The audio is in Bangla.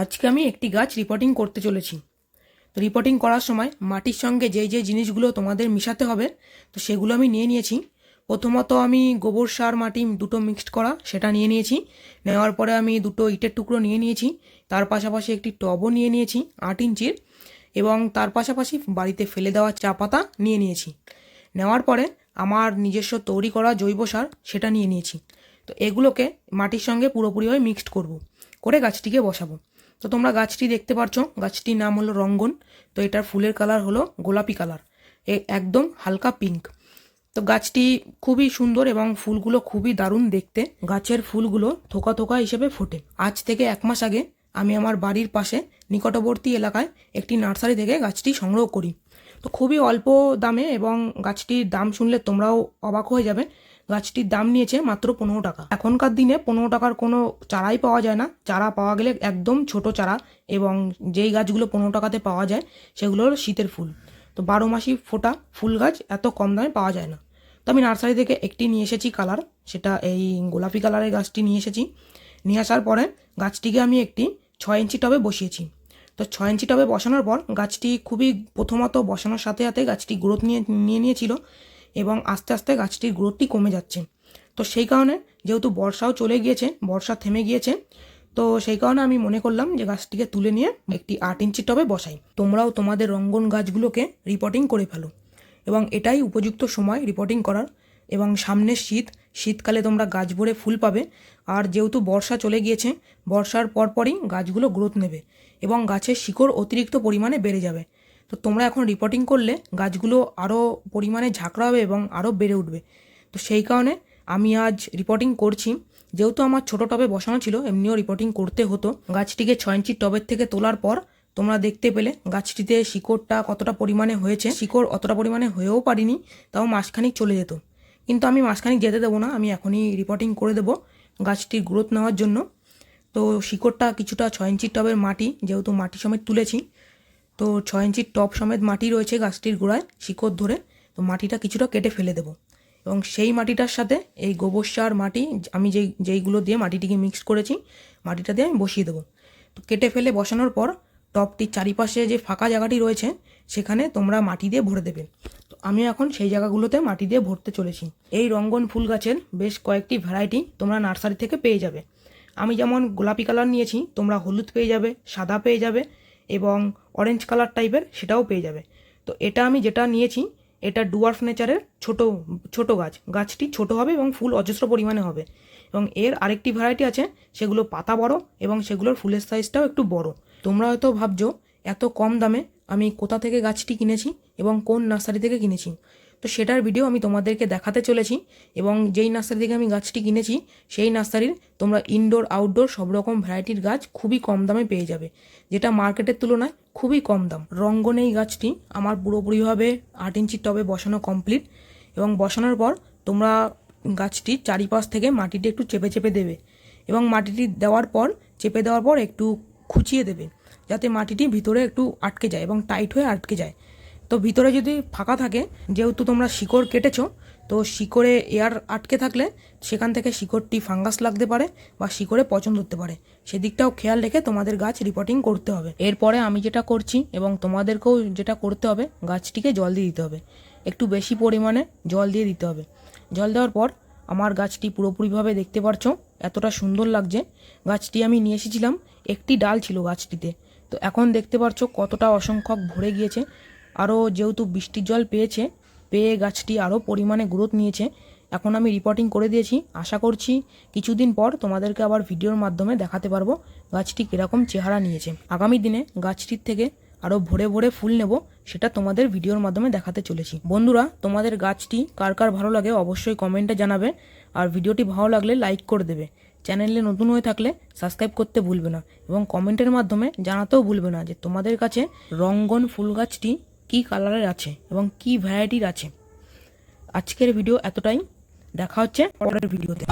আজকে আমি একটি গাছ রিপোর্টিং করতে চলেছি। তো রিপোর্টিং করার সময় মাটির সঙ্গে যেই যেই জিনিসগুলো তোমাদের মিশাতে হবে, তো সেগুলো আমি নিয়ে নিয়েছি। প্রথমত আমি গোবর সার, মাটি দুটো মিক্সড করা, সেটা নিয়ে নিয়েছি। নেওয়ার পরে আমি দুটো ইটের টুকরো নিয়ে নিয়েছি। তার পাশাপাশি একটি টবও নিয়ে নিয়েছি আট ইঞ্চির এবং তার পাশাপাশি বাড়িতে ফেলে দেওয়া চা পাতা নিয়ে নিয়েছি। নেওয়ার পরে আমার নিজস্ব তৈরি করা জৈব সার সেটা নিয়ে নিয়েছি। তো এগুলোকে মাটির সঙ্গে পুরোপুরিভাবে মিক্সড করব। করে গাছটিকে বসাবো। তো তোমরা গাছটি দেখতে পারছ। গাছটির নাম হলো রঙ্গন। তো এটার ফুলের কালার হলো গোলাপি কালার। এ একদম হালকা পিঙ্ক। তো গাছটি খুবই সুন্দর এবং ফুলগুলো খুবই দারুণ দেখতে। গাছের ফুলগুলো থোকা থোকা হিসেবে ফোটে। আজ থেকে এক মাস আগে আমি আমার বাড়ির পাশে নিকটবর্তী এলাকায় একটি নার্সারি থেকে গাছটি সংগ্রহ করি। তো খুবই অল্প দামে এবং গাছটির দাম শুনলে তোমরাও অবাক হয়ে যাবে। গাছটির দাম নিয়েছে মাত্র পনেরো টাকা। এখনকার দিনে পনেরো টাকার কোনো চারাই পাওয়া যায় না। চারা পাওয়া গেলে একদম ছোট চারা এবং যেই গাছগুলো পনেরো টাকাতে পাওয়া যায়, সেগুলো হলো শীতের ফুল। তো বারো মাসি ফোটা ফুল গাছ এত কম দামে পাওয়া যায় না। তো আমি নার্সারি থেকে একটি নিয়ে এসেছি কালার, সেটা এই গোলাপি কালারের গাছটি নিয়ে এসেছি। নিয়ে আসার পরে গাছটিকে আমি একটি ছয় ইঞ্চি টবে বসিয়েছি। তো ছয় ইঞ্চি টবে বসানোর পর গাছটি খুবই প্রথমত বসানোর সাথে সাথে গাছটি গ্রোথ নিয়ে নিয়ে নিয়েছিল। এবং আস্তে আস্তে গাছটির গ্রোথটি কমে যাচ্ছে। তো সেই কারণে যেহেতু বর্ষাও চলে গিয়েছে, বর্ষা থেমে গিয়েছে, তো সেই কারণে আমি মনে করলাম যে গাছটিকে তুলে নিয়ে একটি আট ইঞ্চি টবে বসাই। তোমরাও তোমাদের রঙ্গন গাছগুলোকে রিপোর্টিং করে ফেলো। এবং এটাই উপযুক্ত সময় রিপোর্টিং করার। এবং সামনের শীত, শীতকালে তোমরা গাছ ভরে ফুল পাবে। আর যেহেতু বর্ষা চলে গিয়েছে, বর্ষার পরপরই গাছগুলো গ্রোথ নেবে। এবং গাছের শিকড় অতিরিক্ত পরিমাণে বেড়ে যাবে। তো তোমরা এখন রিপোর্টিং করলে গাছগুলো আরও পরিমাণে ঝাঁকড়া হবে এবং আরও বেড়ে উঠবে। তো সেই কারণে আমি আজ রিপোর্টিং করছি। যেহেতু আমার ছোটো টবে বসানো ছিল, এমনিও রিপোর্টিং করতে হতো। গাছটিকে ছয় ইঞ্চির টবের থেকে তোলার পর তোমরা দেখতে পেলে গাছটিতে শিকড়টা কতটা পরিমাণে হয়েছে। শিকড় অতটা পরিমাণে হয়েও পারিনি, তাও মাসখানিক চলে যেত। কিন্তু আমি মাসখানিক যেতে দেবো না, আমি এখনই রিপোর্টিং করে দেবো গাছটির গ্রোথ নেওয়ার জন্য। তো শিকড়টা কিছুটা ছয় ইঞ্চির টবের মাটি, যেহেতু মাটি সমেত তুলেছি তো ছয় ইঞ্চির টপ সমেত মাটি রয়েছে গাছটির গোড়ায় শিকড় ধরে। তো মাটিটা কিছুটা কেটে ফেলে দেবো। এবং সেই মাটিটার সাথে এই গোবর সার মাটি, আমি যেই, যেইগুলো দিয়ে মাটিটিকে মিক্স করেছি, মাটিটা দিয়ে আমি বসিয়ে দেবো। তো কেটে ফেলে বসানোর পর টপটির চারিপাশে যে ফাঁকা জায়গাটি রয়েছে, সেখানে তোমরা মাটি দিয়ে ভরে দেবে। তো আমি এখন সেই জায়গাগুলোতে মাটি দিয়ে ভরতে চলেছি। এই রঙ্গন ফুল গাছের বেশ কয়েকটি ভ্যারাইটি তোমরা নার্সারি থেকে পেয়ে যাবে। আমি যেমন গোলাপি কালার নিয়েছি, তোমরা হলুদ পেয়ে যাবে, সাদা পেয়ে যাবে এবং অরেঞ্জ কালার টাইপের সেটাও পেয়ে যাবে। তো এটা আমি যেটা নিয়েছি, এটা ডুয়ার্ফ নেচারের ছোট ছোট গাছ। গাছটি ছোট হবে এবং ফুল অজস্র পরিমাণে হবে। এবং এর আরেকটি ভ্যারাইটি আছে, সেগুলো পাতা বড় এবং সেগুলোর ফুলের সাইজটাও একটু বড়। তোমরা হয়তো ভাবছ, এত কম দামে আমি কোথা থেকে গাছটি কিনেছি এবং কোন নার্সারি থেকে কিনেছি? তো সেটার ভিডিও আমি তোমাদেরকে দেখাতে চলেছি এবং যেই নার্সারি থেকে আমি গাছটি কিনেছি, সেই নার্সারির তোমরা ইনডোর আউটডোর সব রকম ভ্যারাইটির গাছ খুবই কম দামে পেয়ে যাবে। যেটা মার্কেটের তুলনায় খুবই কম দাম। রঙ্গন এই গাছটি আমার পুরোপুরিভাবে আট ইঞ্চির টবে বসানো কমপ্লিট এবং বসানোর পর তোমরা গাছটি চারিপাশ থেকে মাটিটি একটু চেপে চেপে দেবে এবং মাটিটি দেওয়ার পর, চেপে দেওয়ার পর একটু খুঁচিয়ে দেবে যাতে মাটিটি ভিতরে একটু আটকে যায় এবং টাইট হয়ে আটকে যায়। তো ভিতরে যদি ফাঁকা থাকে, যেহেতু তোমরা শিকড় কেটেছো, তো শিকড়ে এয়ার আটকে থাকলে সেখান থেকে শিকড়টি ফাঙ্গাস লাগতে পারে বা শিকড়ে পচন ধরতে পারে। সেদিকটাও খেয়াল রেখে তোমাদের গাছ রিপোর্টিং করতে হবে। এরপরে আমি যেটা করছি এবং তোমাদেরকেও যেটা করতে হবে, গাছটিকে জল দিয়ে দিতে হবে। একটু বেশি পরিমাণে জল দিয়ে দিতে হবে। জল দেওয়ার পর আমার গাছটি পুরোপুরিভাবে দেখতে পারছ, এতটা সুন্দর লাগছে। গাছটি আমি নিয়ে এসেছিলাম, একটি ডাল ছিল গাছটিতে। তো এখন দেখতে পারছ কতটা অসংখ্যক ভরে গিয়েছে। আরও যেহেতু বৃষ্টির জল পেয়েছে, পেয়ে গাছটি আরও পরিমাণে গ্রোথ নিয়েছে, এখন আমি রিপোর্টিং করে দিয়েছি। আশা করছি কিছুদিন পর তোমাদেরকে আবার ভিডিওর মাধ্যমে দেখাতে পারব গাছটি কীরকম চেহারা নিয়েছে। আগামী দিনে গাছটির থেকে আরও ভরে ভরে ফুল নেব, সেটা তোমাদের ভিডিওর মাধ্যমে দেখাতে চলেছি। বন্ধুরা, তোমাদের গাছটি কার কার ভালো লাগে অবশ্যই কমেন্টে জানাবে, আর ভিডিওটি ভালো লাগলে লাইক করে দেবে। চ্যানেলে নতুন হয়ে থাকলে সাবস্ক্রাইব করতে ভুলবে না, এবং কমেন্টের মাধ্যমে জানাতেও ভুলবে না যে তোমাদের কাছে রঙ্গন ফুল গাছটি কী কালারের আছে এবং কি ভ্যারাইটির আছে। আজকের ভিডিও এতটাই। দেখা হচ্ছে পরের ভিডিওতে